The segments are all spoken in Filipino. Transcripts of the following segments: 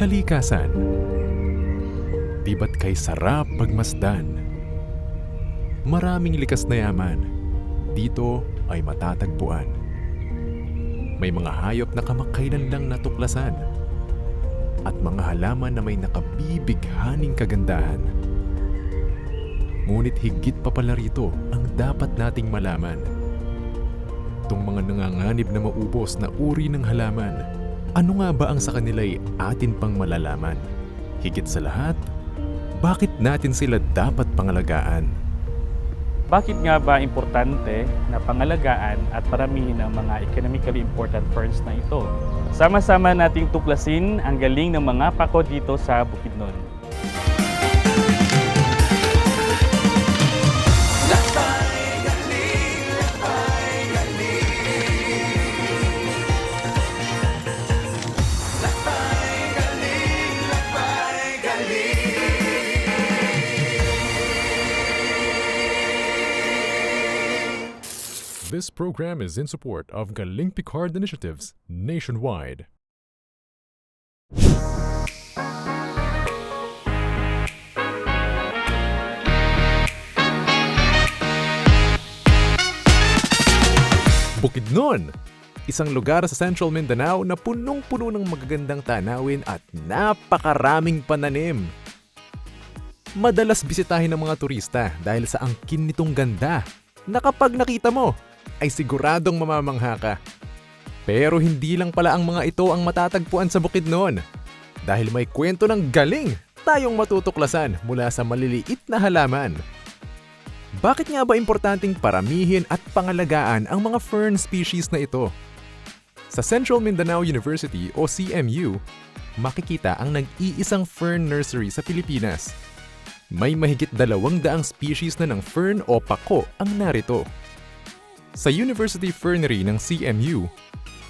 Kalikasan Di ba't kay sarap pagmasdan? Maraming likas na yaman. Dito ay matatagpuan. May mga hayop na kamakailan lang natuklasan. At mga halaman na may nakabibighaning kagandahan. Ngunit higit pa pala rito ang dapat nating malaman. Itong mga nanganganib na maubos na uri ng halaman, ano nga ba ang sa kanila'y atin pang malalaman? Higit sa lahat, bakit natin sila dapat pangalagaan? Bakit nga ba importante na pangalagaan at paramihin ang mga economically important ferns na ito? Sama-sama nating tuklasin ang galing ng mga pako dito sa Bukidnon. This program is in support of Galing Picard initiatives nationwide. Bukidnon! Isang lugar sa Central Mindanao na punong-puno ng magagandang tanawin at napakaraming pananim. Madalas bisitahin ng mga turista dahil sa angkin nitong ganda na kapag nakita mo ay siguradong mamamangha ka. Pero hindi lang pala ang mga ito ang matatagpuan sa Bukidnon. Dahil may kwento ng galing tayong matutuklasan mula sa maliliit na halaman. Bakit nga ba importanteng paramihin at pangalagaan ang mga fern species na ito? Sa Central Mindanao University o CMU, makikita ang nag-iisang fern nursery sa Pilipinas. May mahigit dalawang daang species na ng fern o pako ang narito. Sa University Fernery ng CMU,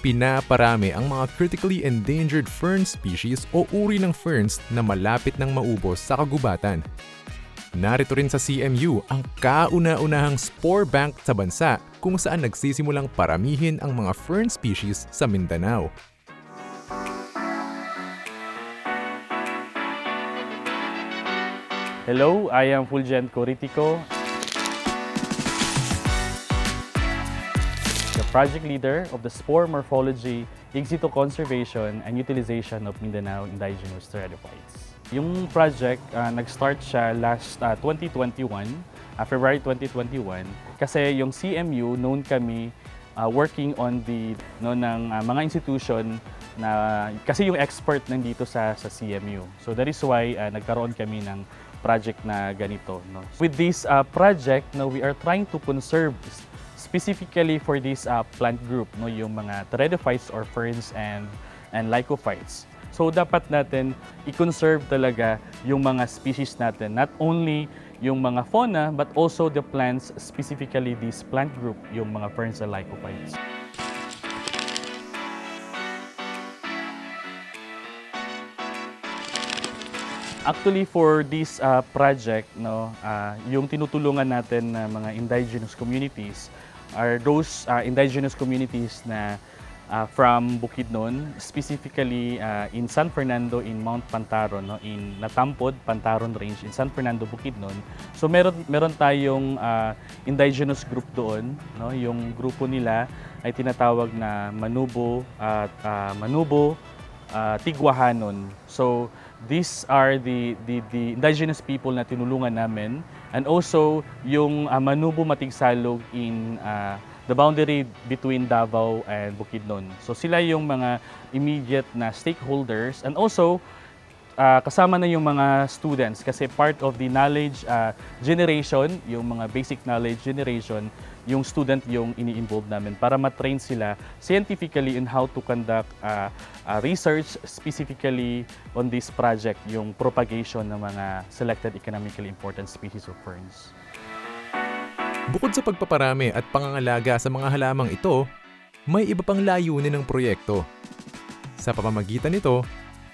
pinaparami ang mga critically endangered fern species o uri ng ferns na malapit ng maubos sa kagubatan. Narito rin sa CMU ang kauna-unahang spore bank sa bansa kung saan nagsisimulang paramihin ang mga fern species sa Mindanao. Hello, I am Fulgent Coritico, project leader of the Spore Morphology, In situ Conservation and Utilization of Mindanao Indigenous Pteridophytes. Yung project, ah, nag-start siya last ah, 2021, ah, February 2021, kasi yung CMU, known kami ah, working on the no ng ah, mga institution na kasi yung expert nandito sa sa CMU. So that is why ah, nagkaroon kami ng project na ganito no. With this ah, project no we are trying to conserve specifically for this ah, plant group no yung mga pteridophytes or ferns and and lycophytes. So dapat natin i-conserve talaga yung mga species natin, not only yung mga fauna but also the plants, specifically this plant group, yung mga ferns and lycophytes. Actually for this uh, project no uh, yung tinutulungan natin na mga indigenous communities are those uh, indigenous communities na uh, from Bukidnon specifically uh, in San Fernando in Mount Pantaron no in Natampod Pantaron Range in San Fernando Bukidnon so meron meron tayong uh, indigenous group doon no yung grupo nila ay tinatawag na Manubo at uh, Manubo uh, Tigwahanon. So these are the, the, the indigenous people na tinulungan namin and also yung uh, Manubo Matigsalog in uh, the boundary between Davao and Bukidnon. So sila yung mga immediate na stakeholders and also uh, kasama na yung mga students kasi part of the knowledge uh, generation, yung mga basic knowledge generation, yung student yung ini-involve namin para matrain sila scientifically in how to conduct uh, uh, research specifically on this project, yung propagation ng mga selected economically important species of ferns. Bukod sa pagpaparami at pangangalaga sa mga halamang ito, may iba pang layunin ng proyekto. Sa pamamagitan nito,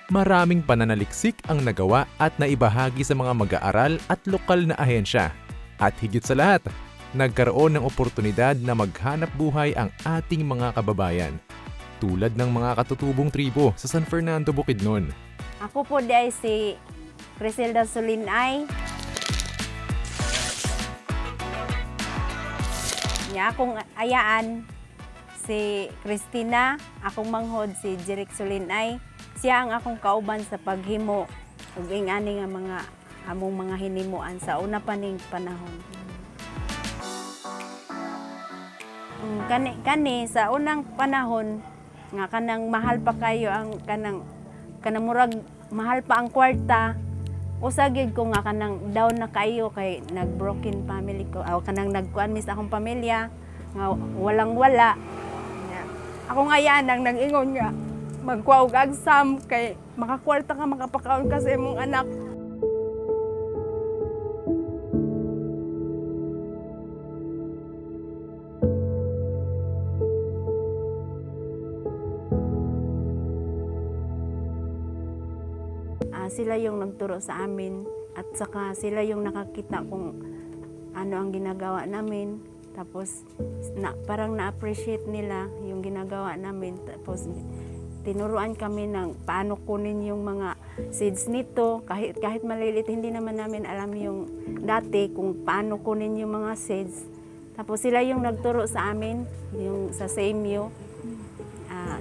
maraming pananaliksik ang nagawa at naibahagi sa mga mag-aaral at lokal na ahensya. At higit sa lahat, nagkaroon ng oportunidad na maghanap buhay ang ating mga kababayan. Tulad ng mga katutubong tribo sa San Fernando, Bukidnon. Ako po di ay si Criselda Sulinay. Nya akong ayaan si Christina, akong manghod si Jeric Sulinay. Siya ang akong kauban sa paghimo ug ingani nga mga among mga hinimuan sa una pa ning panahon. Mm, kani kani sa unang panahon nga kanang mahal pa kayo ang kanang kanang murag mahal pa ang kwarta usa gyud ko nga kanang down na kayo kay nag broken family ko aw kanang nagkuan mis akong pamilya nga walang wala. Nya, ako nga yan ang nag-ingon nga magkuha og agsam kay makakwarta ka makapakaon ka sa imong anak Sila yung nagturo sa amin at saka sila yung nakakita kung ano ang ginagawa namin. Tapos na, parang na-appreciate nila yung ginagawa namin. Tapos tinuruan kami ng paano kunin yung mga seeds nito. Kahit, kahit maliliit, hindi naman namin alam yung dati kung paano kunin yung mga seeds. Tapos sila yung nagturo sa amin, yung sa SAMU. Ah,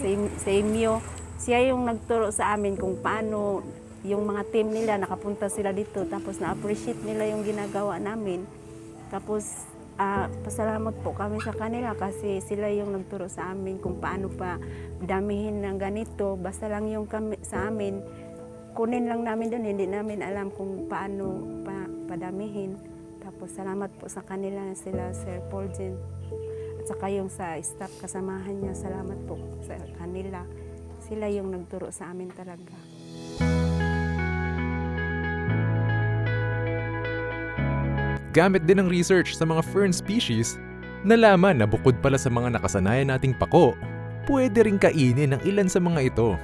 Sam- SAMU. Siya yung nagturo sa amin kung paano yung mga team nila, nakapunta sila dito. Tapos na-appreciate nila yung ginagawa namin. Tapos ah, pasalamat po kami sa kanila kasi sila yung nagturo sa amin kung paano pa damihin ng ganito. Basta lang yung kami, sa amin, kunin lang namin doon. Hindi namin alam kung paano pa, padamihin. Tapos salamat po sa kanila sila Sir Paul Jen. At saka yung sa staff kasamahan niya, salamat po sa kanila. Sila yung nagturo sa amin talaga. Gamit din ng research sa mga fern species, nalaman na bukod pala sa mga nakasanayan nating pako, pwede ring kainin ng ilan sa mga ito.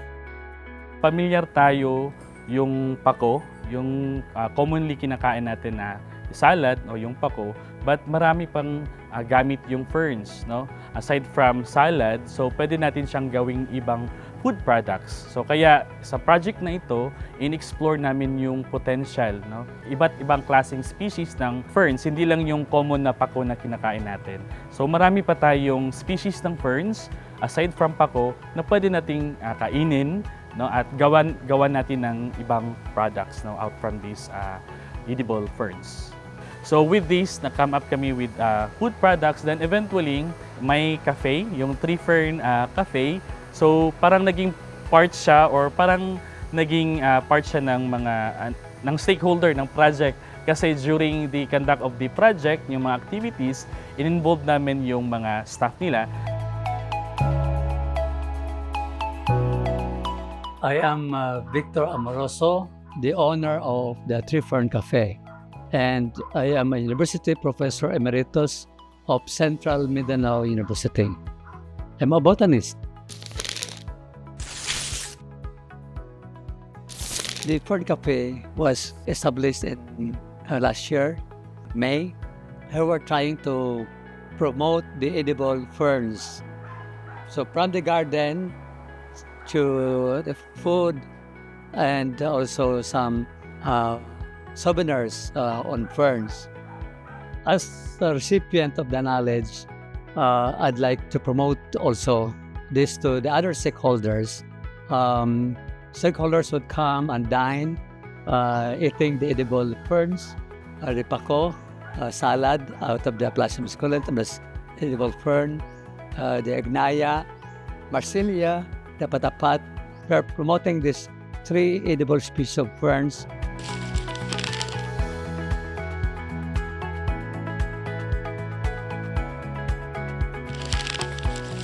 Pamilyar tayo yung pako, yung ah, commonly kinakain natin na salad o yung pako, but marami pang ah, gamit yung ferns, no? Aside from salad, so pwede natin siyang gawing ibang food products. So kaya sa project na ito, in-explore namin yung potential, no? Iba't ibang klaseng species ng ferns, hindi lang yung common na pako na kinakain natin. So marami pa tayong species ng ferns aside from pako na pwede nating ah, kainin, no? At gawan gawan natin ng ibang products, no? Out from these ah, edible ferns. So with this, na-come up kami with uh, food products. Then eventually, may cafe, yung Tree Fern uh, Cafe. So parang naging part siya or parang naging uh, part siya ng mga uh, ng stakeholder ng project kasi during the conduct of the project, yung mga activities, in-involve namin yung mga staff nila. I am uh, Victor Amoroso, the owner of the Tree Fern Cafe. And I am a university professor emeritus of Central Mindanao University. I'm a botanist. The Fern Cafe was established in uh, last year, May. We're trying to promote the edible ferns. So from the garden to the food and also some uh, souvenirs uh, on ferns. As a recipient of the knowledge, uh, I'd like to promote also this to the other stakeholders. Um, stakeholders would come and dine, uh, eating the edible ferns, uh, ripako, uh, salad out of the Plasma esculent, the edible fern, uh, the agnaya, marsilia, Tapatapat. We are promoting these three edible species of ferns.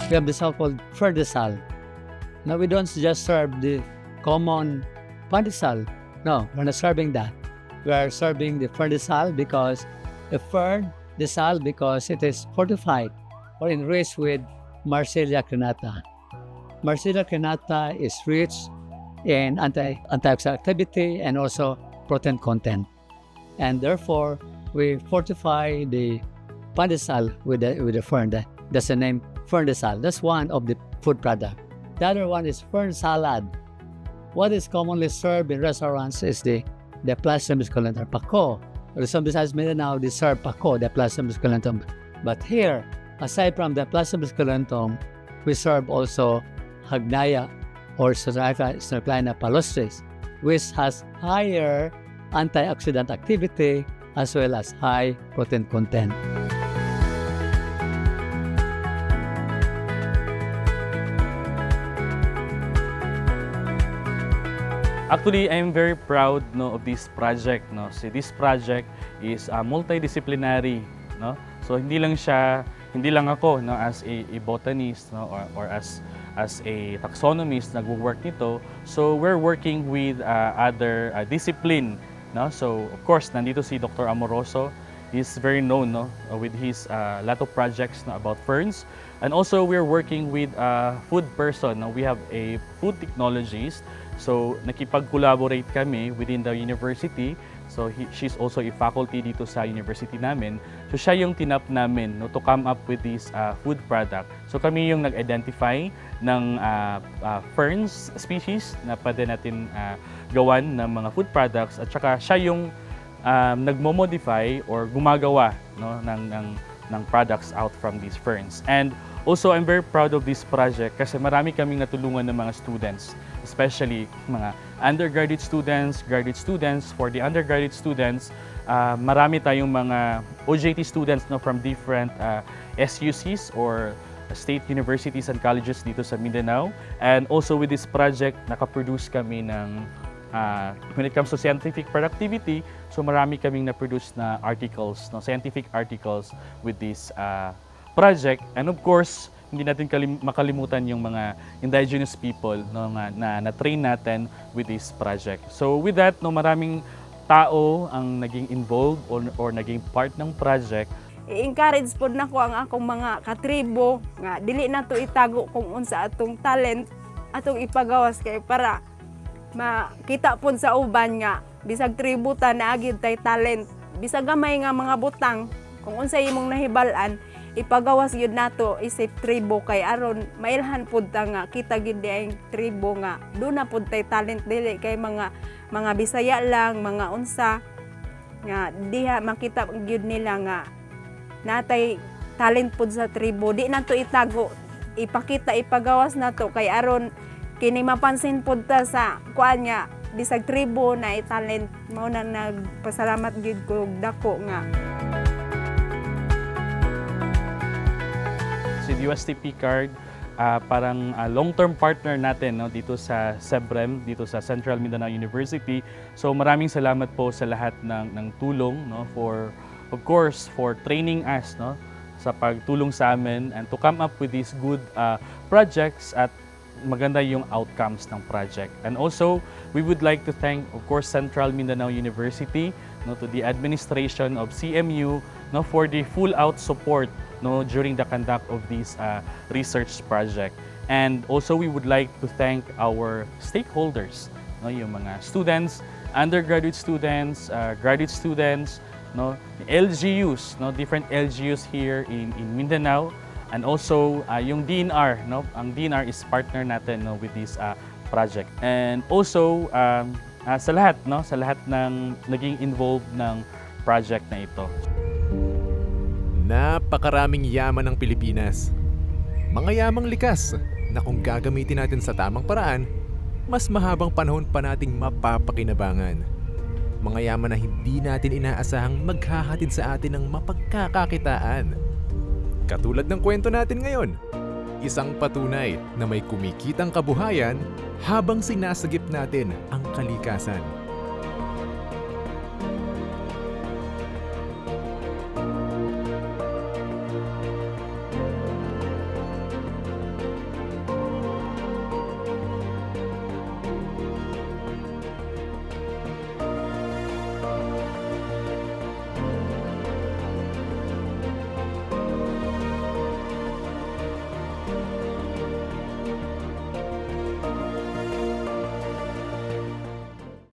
We have the so-called ferdisal. Now we don't just serve the common pandisal. No, we're not serving that. We are serving the ferdisal because the fern, the sal because it is fortified or enriched with Marsilia crenata. Marsilia crenata is rich in anti antioxidant activity and also protein content, and therefore we fortify the pandesal with the with the fern. That's the name ferndesal. That's one of the food product. The other one is fern salad. What is commonly served in restaurants is the the plasma musculentum pako. Or oh, some besides Mindanao, they serve pako, the oh, plasma musculentum. But here, aside from the plasma musculentum, we serve also hagnaya or Serpulina palustris, which has higher antioxidant activity as well as high protein content. Actually, I'm very proud no of this project no. So this project is uh, multidisciplinary no. So hindi lang siya hindi lang ako no as a, a botanist no or, or as as a taxonomist nagwo-work nito. So we're working with uh, other uh, discipline no. So of course nandito si Dr. Amoroso. He's very known no with his uh, lot of projects no, about ferns. And also we're working with a food person. No? We have a food technologist So, nakipag-collaborate kami within the university. So, he, she's also a faculty dito sa university namin. So, siya yung tinap namin no, to come up with this uh, food product. So, kami yung nag-identify ng uh, uh, ferns species na pwede natin uh, gawan ng mga food products. At saka siya yung um, nagmo-modify or gumagawa no, ng, ng, ng products out from these ferns. And also, I'm very proud of this project kasi marami kaming natulungan ng mga students especially mga undergraduate students, graduate students. For the undergraduate students, uh, marami tayong mga OJT students no, from different uh, SUCs or state universities and colleges dito sa Mindanao. And also with this project, nakaproduce kami ng uh, when it comes to scientific productivity, so marami kaming na-produce na articles, no, scientific articles with this uh, project. And of course, hindi natin kalim- makalimutan yung mga indigenous people no, nga, na na-train natin with this project. So with that, no, maraming tao ang naging involved or, or naging part ng project. I-encourage po na ko ang akong mga katribo nga dili na to itago kung unsa atong talent atong ipagawas kay para makita po sa uban nga bisag tribo ta na agid tay talent bisag gamay nga mga butang kung unsa imong nahibalan ipagawas yun nato isip tribo kay aron mailhan pud ta nga kita gid ang tribo nga. Do na pud tay talent dili kay mga mga Bisaya lang mga unsa nga diha makita gyud nila nga natay talent pud sa tribo. Di nato itago. Ipakita ipagawas nato kay aron kini mapansin pud ta sa kuan nga bisag tribo na talent. Mao na nagpasalamat gyud ko dako nga USTP card, ah, parang ah, long-term partner natin no, dito sa SEBREM, dito sa Central Mindanao University. So maraming salamat po sa lahat ng, ng tulong no, for, of course, for training us no, sa pagtulong sa amin and to come up with these good ah, projects at maganda yung outcomes ng project. And also, we would like to thank, of course, Central Mindanao University, no, to the administration of CMU, no, for the full-out support no, during the conduct of this uh, research project. And also, we would like to thank our stakeholders, no, yung mga students, undergraduate students, uh, graduate students, no, LGUs, no, different LGUs here in, in Mindanao, and also uh, yung DNR, no, ang DNR is partner natin no, with this uh, project. And also um, uh, sa lahat, no, sa lahat ng naging involved ng project na ito. Napakaraming yaman ng Pilipinas. Mga yamang likas na kung gagamitin natin sa tamang paraan, mas mahabang panahon pa nating mapapakinabangan. Mga yaman na hindi natin inaasahang maghahatid sa atin ng mapagkakakitaan. Katulad ng kwento natin ngayon, isang patunay na may kumikitang kabuhayan habang sinasagip natin ang kalikasan.